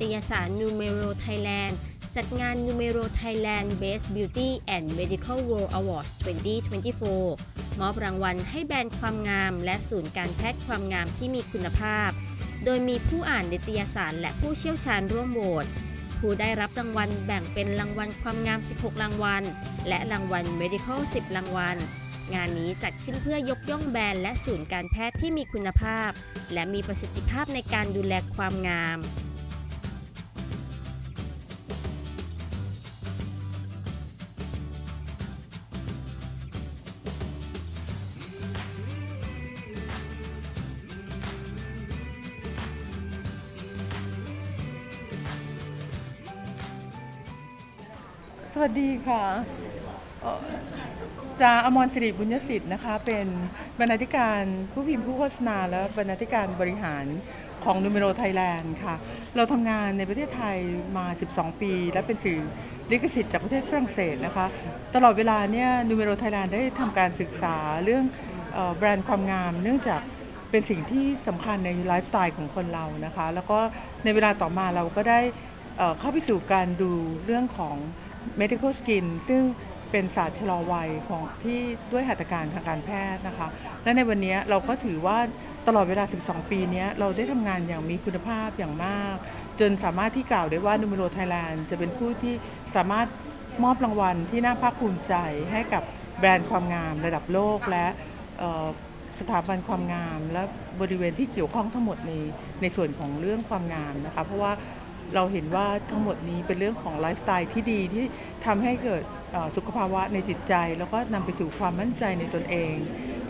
ตยสาร Numero Thailand จัดงาน Numero Thailand Best Beauty and Medical World Awards 2024 มอบรางวัลให้แบรนด์ความงาม และศูนย์การแพทย์ความงามที่มีคุณภาพ โดยมีผู้อ่านนิตยสารและผู้เชี่ยวชาญร่วมโหวตผู้ได้รับรางวัลแบ่งเป็นรางวัลความงาม 16 รางวัล และรางวัล Medical 10 รางวัล งานนี้จัดขึ้นเพื่อยกย่องแบรนด์และศูนย์การแพทย์ที่มีคุณภาพ และมีประสิทธิภาพในการดูแลความงาม วัสดีค่ะเอ่อจาอมรสิริบุญยสิทธิ์นะคะ เป็นบรรณาธิการผู้พิมพ์ผู้โฆษณา และบรรณาธิการบริหารของนูเมโรไทยแลนด์ค่ะ เราทำงานในประเทศไทยมา 12 ปี และเป็นสื่อลิขสิทธิ์จากประเทศฝรั่งเศสนะคะ ตลอดเวลาเนี่ยนูเมโรไทยแลนด์ได้ทำการศึกษาเรื่องแบรนด์ความงาม เนื่องจากเป็นสิ่งที่สำคัญในไลฟ์สไตล์ของคนเรานะคะ แล้วก็ในเวลาต่อมาเราก็ได้เข้าไปสู่การดูเรื่องของ medical skin ซึ่งเป็นศาสตร์ชะลอวัยของที่ด้วยหัตถการทางการแพทย์นะคะ และในวันนี้เราก็ถือว่าตลอดเวลา 12 ปีนี้เราได้ทำงานอย่างมีคุณภาพอย่างมาก จนสามารถที่กล่าวได้ว่านูเมโรไทยแลนด์จะเป็นผู้ที่สามารถมอบรางวัลที่น่าภาคภูมิใจให้กับแบรนด์ความงามระดับโลกและสถาบันความงามและบริเวณที่เกี่ยวข้องทั้งหมดในในส่วนของเรื่องความงามนะคะ เพราะว่า เราเห็นว่าทั้งหมดนี้เป็นเรื่องของไลฟ์สไตล์ที่ดีที่ทำให้เกิดสุขภาวะในจิตใจ แล้วก็นำไปสู่ความมั่นใจในตนเอง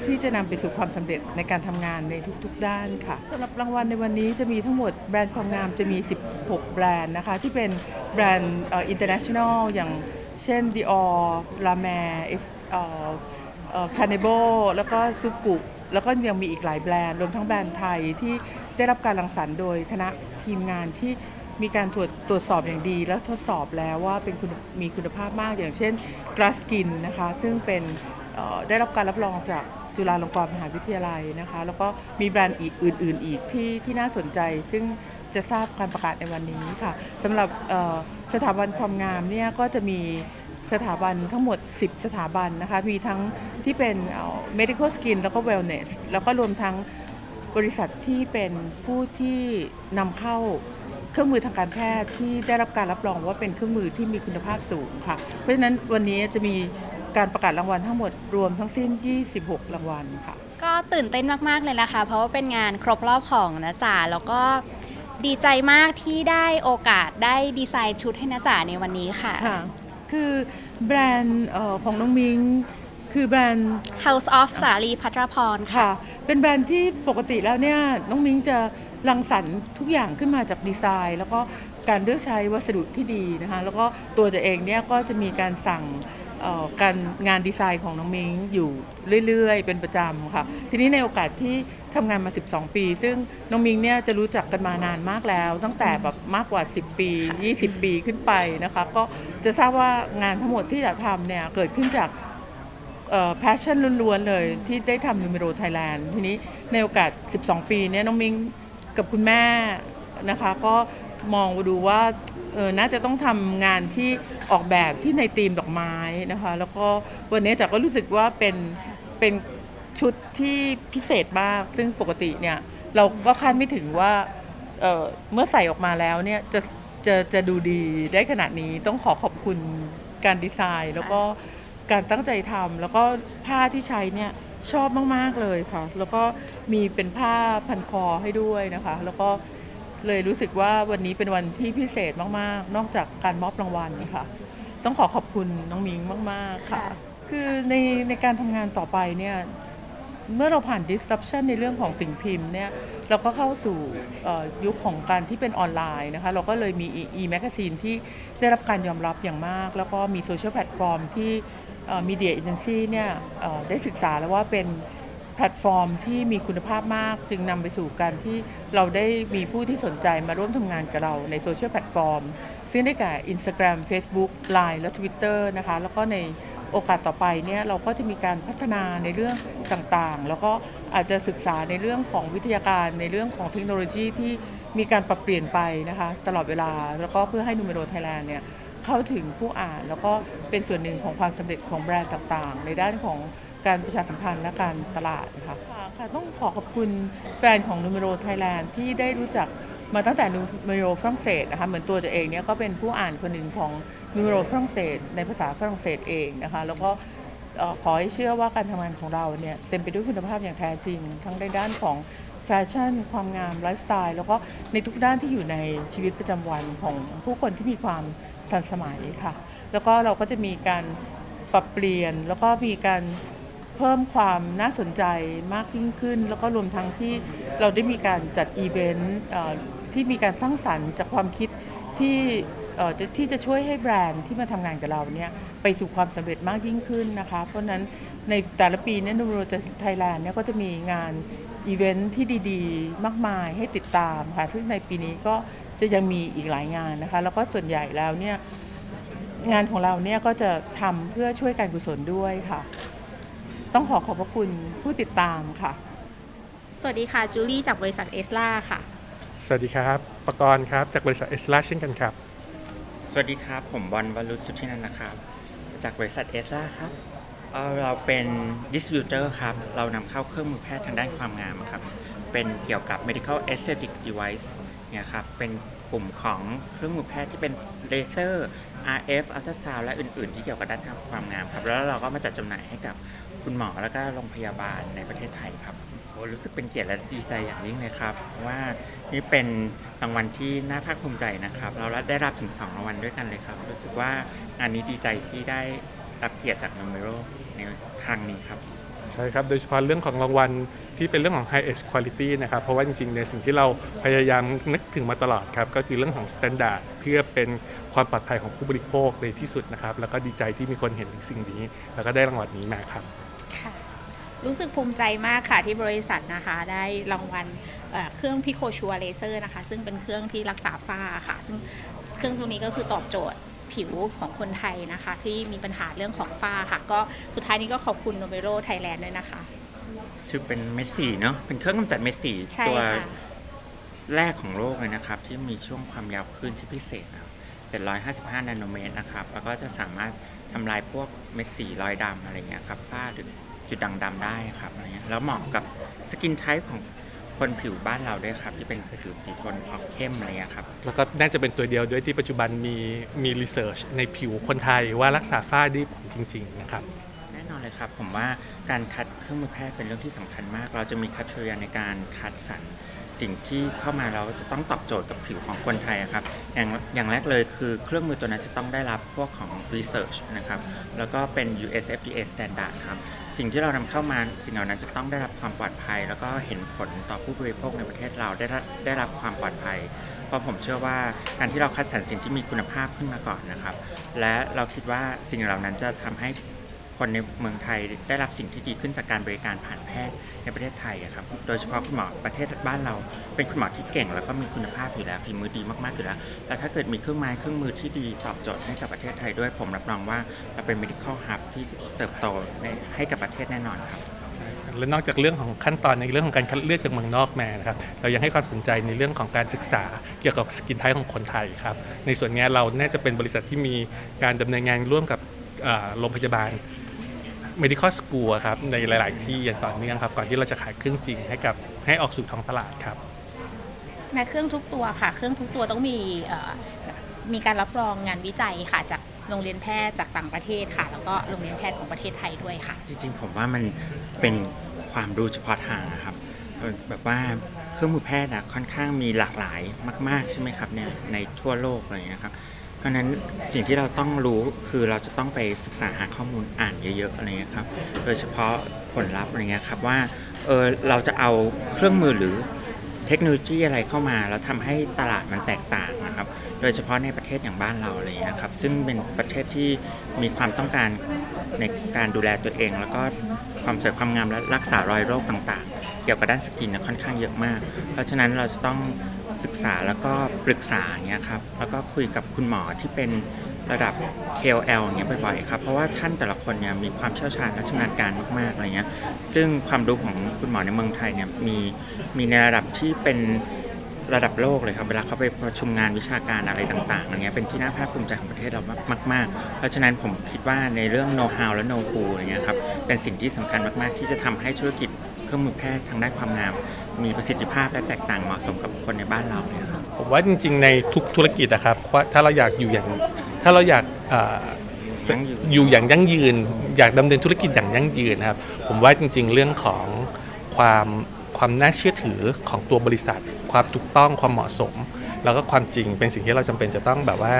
ที่จะนำไปสู่ความสำเร็จในการทำงานในทุกๆ ด้านค่ะสำหรับรางวัลในวันนี้จะมีทั้งหมดแบรนด์ความงามจะมี 16 แบรนด์นะคะ ที่เป็นแบรนด์อินเตอร์เนชั่นแนลอย่างเช่น Dior, La Mer, เอ่อเอ่อ Carnival แล้วก็ซุกุแล้วก็ยังมีอีกหลายแบรนด์ รวมทั้งแบรนด์ไทยที่ได้รับการรังสรรค์โดยคณะทีมงานที่ มีการตรวจตรวจสอบอย่างดีและทดสอบแล้วว่าเป็นคุณมีคุณภาพมากอย่างเช่น Glasskin นะคะซึ่งเป็นได้รับการรับรองจากจุฬาลงกรณ์มหาวิทยาลัยนะคะ แล้วก็มีแบรนด์อีกอื่น ๆ อีกที่ที่น่าสนใจ ซึ่งจะทราบการประกาศในวันนี้ค่ะสำหรับสถาบันความงามเนี่ยก็จะมีสถาบันทั้งหมด 10 สถาบันนะคะ มีทั้งที่เป็น medical skin แล้วก็ wellness แล้วก็รวมทั้งบริษัทที่เป็นผู้ที่นำเข้า เครื่องมือทางการแพทย์ที่ได้รับการรับรองว่าเป็นเครื่องมือที่มีคุณภาพสูงค่ะ เพราะฉะนั้นวันนี้จะมีการประกาศรางวัลทั้งหมดรวมทั้งสิ้น 26 รางวัลค่ะ ก็ตื่นเต้นมากๆเลยนะคะ เพราะว่าเป็นงานครบรอบของนะจ๋าแล้วก็ดีใจมากที่ได้โอกาสได้ดีไซน์ชุดให้นะจ๋าในวันนี้ค่ะ ค่ะ คือแบรนด์เอ่อของน้องมิง คือแบรนด์ House of สาลีพัทรพรค่ะ ค่ะ เป็นแบรนด์ที่ปกติแล้วเนี่ยน้องมิ้งจะ รังสรรค์ทุกอย่างขึ้นมาจากดีไซน์ แล้วก็การเลือกใช้วัสดุที่ดีนะคะแล้วก็ตัวจะเองเนี่ยก็จะมีการสั่งการงานดีไซน์ของน้องมิงอยู่เรื่อย ๆ เป็นประจำค่ะ ทีนี้ในโอกาสที่ทำงานมา 12 ปี ซึ่งน้องมิงเนี่ยจะรู้จักกันมานานมากแล้ว ตั้งแต่แบบมากกว่า 10 ปี 20 ปีขึ้นไปนะคะ ก็จะทราบว่างานทั้งหมดที่จะทำเนี่ยเกิดขึ้นจากแพชชั่นล้วน ๆ เลยที่ได้ทำนูเมโรไทยแลนด์ทีนี้ในโอกาส 12 ปีเนี้น้องมิง กับคุณแม่นะคะ ก็มองดูว่าเออน่าจะต้องทำงานที่ออกแบบที่ในธีมดอกไม้นะคะ แล้วก็วันนี้จ๋าก็รู้สึกว่าเป็นเป็นชุดที่พิเศษมาก ซึ่งปกติเนี่ยเราก็คาดไม่ถึงว่าเออเมื่อใส่ออกมาแล้วเนี่ยจะจะจะดูดีได้ขนาดนี้ต้องขอขอบคุณการดีไซน์ แล้วก็การตั้งใจทำแล้วก็ผ้าที่ใช้เนี่ย ชอบมาก ๆ เลยค่ะ แล้วก็มีเป็นผ้าพันคอให้ด้วยนะคะ แล้วก็เลยรู้สึกว่าวันนี้เป็นวันที่พิเศษมาก ๆ นอกจากการมอบรางวัลค่ะ ต้องขอขอบคุณน้องมิงมาก ๆ ค่ะค่ะคือในในการทำงานต่อไปเนี่ย เมื่อเราผ่าน disruption ในเรื่องของสิ่งพิมพ์เนี่ยเราก็เข้าสู่เอ่อยุคของการที่เป็นออนไลน์นะคะ เราก็เลยมี e-magazine ที่ได้รับการยอมรับอย่างมาก แล้วก็มีโซเชียลแพลตฟอร์มที่ มีเดียเอเจนซี่เนี่ยได้ศึกษาแล้วว่าเป็นแพลตฟอร์มที่มีคุณภาพมาก จึงนำไปสู่การที่เราได้มีผู้ที่สนใจมาร่วมทำงานกับเราในโซเชียลแพลตฟอร์ม ซึ่งได้แก่ Instagram Facebook Line และ Twitter นะคะ แล้วก็ในโอกาสต่อไปเนี่ยเราก็จะมีการพัฒนาในเรื่องต่างๆ แล้วก็อาจจะศึกษาในเรื่องของวิทยาการในเรื่องของเทคโนโลยีที่มีการปรับเปลี่ยนไปนะคะ ตลอดเวลาแล้วก็เพื่อให้นูเมโรไทยแลนด์เนี่ย เข้าถึงผู้อ่าน แล้วก็เป็นส่วนหนึ่งของความสำเร็จของแบรนด์ต่างๆ ในด้านของการประชาสัมพันธ์และการตลาดนะคะค่ะค่ะต้องขอขอบคุณแฟนของนูเมโรไทยแลนด์ที่ได้รู้จักมาตั้งแต่นูเมโรฝรั่งเศสนะคะเหมือนตัวตัวเองเนี่ยก็เป็นผู้อ่านคนหนึ่งของนูเมโรฝรั่งเศส ในภาษาฝรั่งเศสเองนะคะแล้วก็ขอให้เชื่อว่าการทำงานของเราเนี่ยเต็มไปด้วยคุณภาพอย่างแท้จริง ทั้งในด้านของแฟชั่น ความงามไลฟ์สไตล์แล้วก็ในทุกด้านที่อยู่ในชีวิตประจำวันของผู้คนที่มีความ ทันสมัยค่ะ แล้วก็เราก็จะมีการปรับเปลี่ยน แล้วก็มีการเพิ่มความน่าสนใจมากยิ่งขึ้น แล้วก็รวมทั้งที่เราได้มีการจัดอีเวนต์ที่มีการสร้างสรรค์จากความคิดที่จะที่จะช่วยให้แบรนด์ที่มาทำงานกับเราเนี่ยไปสู่ความสำเร็จมากยิ่งขึ้นนะคะ เพราะนั้นในแต่ละปีเนี่ยนูโรจไทยแลนด์เนี่ยก็จะมีงานอีเวนท์ที่ดีๆ มากมายให้ติดตามค่ะซึ่งในปีนี้ก็ จะยังมีอีกหลายงานนะคะ แล้วก็ส่วนใหญ่แล้วเนี่ยงานของเราเนี่ยก็จะทำเพื่อช่วยการกุศลด้วยค่ะ ต้องขอขอบพระคุณผู้ติดตามค่ะ สวัสดีค่ะ จูลี่จากบริษัทเอสลาค่ะ สวัสดีครับปกรณ์ครับจากบริษัทเอสลาเช่นกันครับ สวัสดีครับผมบอลวรุษสุทธินันท์นะครับ จากบริษัทเอสลาครับเอ่อเราเป็นดิสติบิวเตอร์ครับ เรานำเข้าเครื่องมือแพทย์ทางด้านความงามครับ เป็นเกี่ยวกับ medical aesthetic device เนี่ยครับเป็นกลุ่มของเครื่องมือแพทย์ที่เป็นเลเซอร์ RF ultrasound และอื่น ๆ ที่เกี่ยวกับด้านความงามครับ แล้วเราก็มาจัดจำหน่ายให้กับคุณหมอแล้วก็โรงพยาบาลในประเทศไทยครับโอ้รู้สึกเป็นเกียรติและดีใจอย่างยิ่งเลยครับ ว่านี่เป็นรางวัลที่น่าภาคภูมิใจนะครับ เราได้รับถึง 2 รางวัลด้วยกันเลยครับ รู้สึกว่างานนี้ดีใจที่ได้รับเกียรติจาก n u m e r o ในครั้งนี้ครับ ใช่ครับ โดยเฉพาะเรื่องของรางวัลที่เป็นเรื่องของ High Edge Quality นะครับ เพราะว่าจริงๆ ในสิ่งที่เราพยายามนึกถึงมาตลอดครับ ก็คือเรื่องของ Standard เพื่อเป็นความปลอดภัยของผู้บริโภคในที่สุดนะครับ แล้วก็ดีใจที่มีคนเห็นถึงสิ่งนี้ แล้วก็ได้รางวัลนี้มาครับ ค่ะ รู้สึกภูมิใจมากค่ะที่บริษัทนะคะ ได้รางวัลเอ่อเครื่องพิโคชัวเลเซอร์นะคะ ซึ่งเป็นเครื่องที่รักษาฝ้าค่ะ ซึ่งเครื่องตัวนี้ก็คือตอบโจทย์ ผิวของคนไทยนะคะ ที่มีปัญหาเรื่องของฝ้าค่ะ ก็สุดท้ายนี้ก็ขอบคุณโนเ e โรไทยแลนด์ด้วยนะคะถือเป็นเม็ดสีเนาะเป็นเครื่องกำจัดเม็ดสีใช่ตัวค่ะ แรกของโลกเลยนะครับ ที่มีช่วงความยาวคลื่นที่พิเศษนะครับ755 นาโนเมตรนะครับ แล้วก็จะสามารถทำลายพวกเม็ดสีรอยดำอะไรเงี้ยครับฝ้าหรือจุดด่างดำได้ครับอะไรเงี้ยแล้วเหมาะกับสกินไทป์ของ คนผิวบ้านเราด้วยครับ ที่เป็นผิวสีโทนออกเข้มอะไรเงี้ยครับ แล้วก็น่าจะเป็นตัวเดียวด้วยที่ปัจจุบันมีมีรีเสิร์ชในผิวคนไทยว่ารักษาฝ้าได้ผลจริง ๆ นะครับแน่นอนเลยครับ ผมว่าการคัดเครื่องมือแพทย์เป็นเรื่องที่สำคัญมาก เราจะมีคัตเรียในการคัดสรรสิ่งที่เข้ามาเราจะต้องตอบโจทย์กับผิวของคนไทยอะครับอย่างอย่างแรกเลยคือเครื่องมือตัวนั้นจะต้องได้รับพวกของ research นะครับ แล้วก็เป็น US FDA standard ครับ สิ่งที่เรานำเข้ามาสิ่งเหล่านั้นจะต้องได้รับความปลอดภัย แล้วก็เห็นผลต่อผู้บริโภคในประเทศเราได้รับได้รับความปลอดภัย เพราะผมเชื่อว่าการที่เราคัดสรรสิ่งที่มีคุณภาพขึ้นมาก่อนนะครับ และเราคิดว่าสิ่งเหล่านั้นจะทำให้ คนในเมืองไทยได้รับสิ่งที่ดีขึ้นจากการบริการผ่านแพทย์ในประเทศไทยอะครับ โดยเฉพาะคุณหมอประเทศบ้านเรา เป็นคุณหมอที่เก่งแล้วก็มีคุณภาพอยู่แล้วฝีมือดีมากๆอยู่แล้ว แล้วถ้าเกิดมีเครื่องไม้เครื่องมือที่ดีตอบโจทย์ให้กับประเทศไทยด้วยผมรับรองว่าเราเป็น medical hub ที่เติบโตในให้กับประเทศแน่นอนครับและนอกจากเรื่องของขั้นตอนในเรื่องของการคัดเลือกจากเมืองนอกมานะครับเรายังให้ความสนใจในเรื่องของการศึกษาเกี่ยวกับสกินไทป์ของคนไทยครับในส่วนนี้เราน่าจะเป็นบริษัทที่มีการดำเนินงานร่วมกับโรงพยาบาล medical school อะครับในหลาย ๆ ที่อย่างต่อเนื่องครับ ก่อนที่เราจะขายเครื่องจริงให้กับให้ออกสู่ท้องตลาดครับแม้เครื่องทุกตัวค่ะ เครื่องทุกตัวต้องมีเอ่อมีการรับรองงานวิจัยค่ะจากโรงเรียนแพทย์จากต่างประเทศค่ะ แล้วก็โรงเรียนแพทย์ของประเทศไทยด้วยค่ะ จริง ๆ ผมว่ามันเป็นความรู้เฉพาะทางนะครับเออแบบว่าเครื่องมือแพทย์อะค่อนข้างมีหลากหลายมาก ๆ ใช่ไหมครับเนี่ยในทั่วโลกอะไรอย่างเงี้ยครับ เพราะนั้นสิ่งที่เราต้องรู้คือเราจะต้องไปศึกษาหาข้อมูลอ่านเยอะๆอะไรเงี้ยครับ โดยเฉพาะผลลัพธ์อะไรเงี้ยครับว่าเออเราจะเอาเครื่องมือหรือเทคโนโลยีอะไรเข้ามา แล้วทำให้ตลาดมันแตกต่างนะครับ โดยเฉพาะในประเทศอย่างบ้านเราอะไรเงี้ยครับ ซึ่งเป็นประเทศที่มีความต้องการในการดูแลตัวเอง แล้วก็ความสวยความงามและรักษารอยโรคต่าง ๆ เกี่ยวกับด้านสกินนยค่อนข้างเยอะมาก เพราะฉะนั้นเราจะต้อง ศึกษาแล้วก็ปรึกษาเงี้ยครับแล้วก็คุยกับคุณหมอที่เป็นระดับ KOL เงี้ยบ่อยๆครับเพราะว่าท่านแต่ละคนเนี่ยมีความเชี่ยวชาญและชำนาญการมากๆอะไรเงี้ยซึ่งความรู้ของคุณหมอในเมืองไทยเนี่ยมีมีในระดับที่เป็นระดับโลกเลยครับเวลาเขาไปประชุมงานวิชาการอะไรต่างๆอย่างเงี้ยเป็นที่น่าภาคภูมิใจของประเทศเรามาก ๆ เพราะฉะนั้นผมคิดว่าในเรื่อง know how และ know who อย่างเงี้ยครับเป็นสิ่งที่สำคัญมากๆ ที่จะทำให้ธุรกิจเครื่องมือแพทย์ทางด้านความงาม มีประสิทธิภาพและแตกต่างเหมาะสมกับคนในบ้านเราเนี่ยครับผมว่าจริงๆในทุกธุรกิจนะครับว่าถ้าเราอยากอยู่อย่างถ้าเราอยากเอ่อยั่งยืนอยู่อย่างยั่งยืน อยากดำเนินธุรกิจอย่างยั่งยืนนะครับ ผมว่าจริงๆ เรื่องของความความน่าเชื่อถือของตัวบริษัท ความถูกต้องความเหมาะสม แล้วก็ความจริงเป็นสิ่งที่เราจำเป็นจะต้องแบบว่า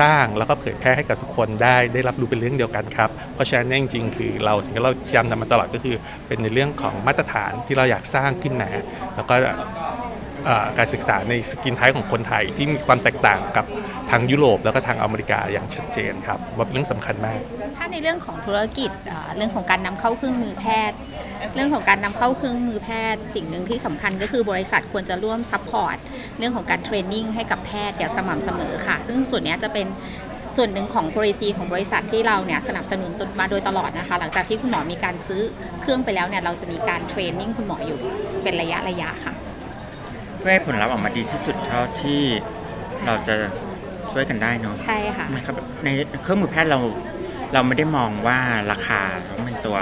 สร้างแล้วก็เผยแพร่ให้กับทุกคนได้ได้รับรู้เป็นเรื่องเดียวกันครับ เพราะฉะนั้นจริงๆ คือเราสิ่งที่เราย้ำทำมาตลอดก็คือ เป็นในเรื่องของมาตรฐานที่เราอยากสร้างขึ้นมาแล้วก็การศึกษาในสกินไทป์ของคนไทยที่มีความแตกต่างกับทางยุโรปแล้วก็ทางอเมริกาอย่างชัดเจนครับว่าเป็นเรื่องสำคัญมาก ถ้าในเรื่องของธุรกิจเอ่อเรื่องของการนำเข้าเครื่องมือแพทย์ เรื่องของการนำเข้าเครื่องมือแพทย์สิ่งหนึ่งที่สำคัญก็คือบริษัทควรจะร่วมซัพพอร์ตเรื่องของการเทรนนิ่งให้กับแพทย์อย่างสม่ำเสมอค่ะ ซึ่งส่วนเนี้ยจะเป็นส่วนหนึ่งของ policy ของบริษัทที่เราเนี่ยสนับสนุนมาโดยตลอดนะคะ หลังจากที่คุณหมอมีการซื้อเครื่องไปแล้วเนี่ยเราจะมีการเทรนนิ่งคุณหมออยู่เป็นระยะระยะค่ะเพื่อให้ผลลัพธ์ออกมาดีที่สุดเท่าที่เราจะช่วยกันได้เนาะใช่ค่ะนะครับในเครื่องมือแพทย์เราเราไม่ได้มองว่าราคาเป็นตัว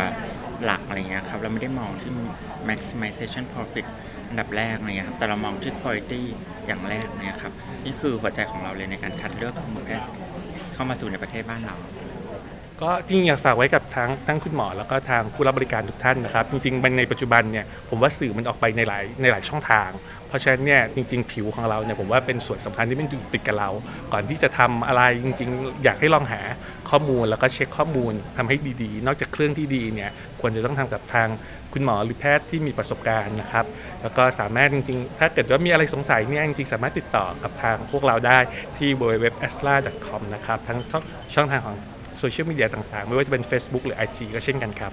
หลักอะไรเงี้ยครับเราไม่ได้มองที่ maximization profit อันดับแรกอะไรเงี้ยครับแต่เรามองที่ quality อย่างแรกเนี่ยครับนี่คือหัวใจของเราเลยในการคัดเลือกครื่องมือแพทย์เข้ามาสู่ในประเทศบ้านเรา ก็จริงอยากฝากไว้กับทั้งทั้งคุณหมอแล้วก็ทางผู้รับบริการทุกท่านนะครับ จริงๆในปัจจุบันเนี่ยผมว่าสื่อมันออกไปในหลายในหลายช่องทาง เพราะฉะนั้นเนี่ยจริง ๆ ผิวของเราเนี่ยผมว่าเป็นส่วนสำคัญที่มันอยู่ติดกับเรา ก่อนที่จะทำอะไรจริง ๆ อยากให้ลองหาข้อมูลแล้วก็เช็คข้อมูลทำให้ดีๆ นอกจากเครื่องที่ดีเนี่ยควรจะต้องทำกับทางคุณหมอหรือแพทย์ที่มีประสบการณ์นะครับ แล้วก็สามารถจริงๆ ถ้าเกิดว่ามีอะไรสงสัยเนี่ยจริงๆ สามารถติดต่อกับทางพวกเราได้ที่ www.asla.com นะครับทั้งช่องทางของ โซเชียลมีเดียต่างๆ ไม่ว่าจะเป็น Facebook หรือ IG ก็เช่นกันครับ